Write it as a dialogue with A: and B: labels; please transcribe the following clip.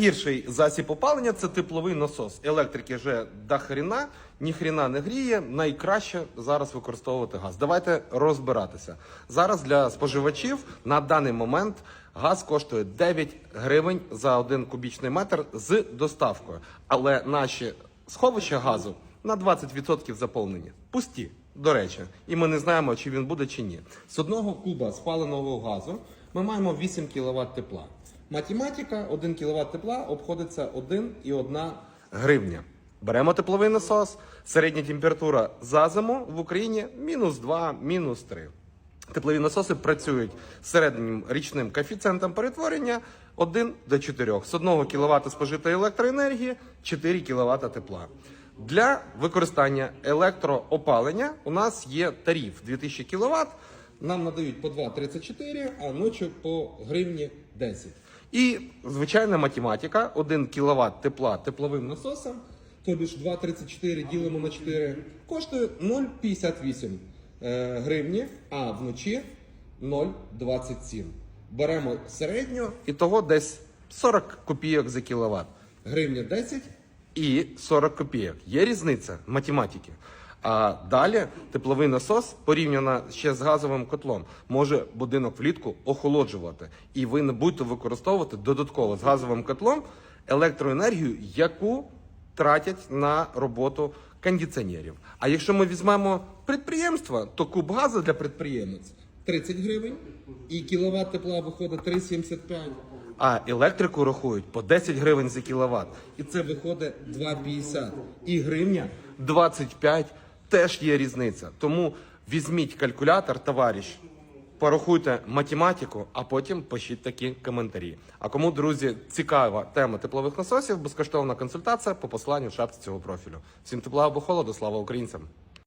A: Найгірший засіб опалення це тепловий насос. Електрики вже до хрена, ні хрена не гріє. Найкраще зараз використовувати газ. Давайте розбиратися. Зараз для споживачів на даний момент газ коштує 9 гривень за один кубічний метр з доставкою. Але наші сховища газу на 20% заповнені. Пусті, до речі, і ми не знаємо, чи він буде чи ні. З одного куба спаленого газу ми маємо 8 кВт тепла. Математика 1 кВт тепла обходиться 1,1 гривня. Беремо тепловий насос, середня температура за зиму в Україні мінус 2, мінус 3. Теплові насоси працюють з середнім річним коефіцієнтом перетворення 1 до 4. З 1 кВт спожитої електроенергії 4 кВт тепла. Для використання електроопалення у нас є тариф 2000 кВт. Нам надають по 2,34, а ночі по гривні 10. І звичайна математика: 1 кВт тепла тепловим насосом, тобі ж 2,34 ділимо на 4, коштує 0,58 е, гривні, а вночі 0,27. Беремо середню і того десь 40 копійок за кіловат. Гривня 10 і 40 копійок. Є різниця математики. А далі тепловий насос, порівняно ще з газовим котлом, може будинок влітку охолоджувати. І ви не будете використовувати додатково з газовим котлом електроенергію, яку тратять на роботу кондиціонерів. А якщо ми візьмемо підприємство, то куб газу для підприємець 30 гривень і кіловат тепла виходить 3,75. А електрику рахують по 10 гривень за кіловат. І це виходить 2,50. І гривня 25 теж є різниця. Тому візьміть калькулятор, товариш, порахуйте математику, а потім пишіть такі коментарі. А кому, друзі, цікава тема теплових насосів, безкоштовна консультація по посланню в шапці цього профілю. Всім тепла або холоду, слава українцям!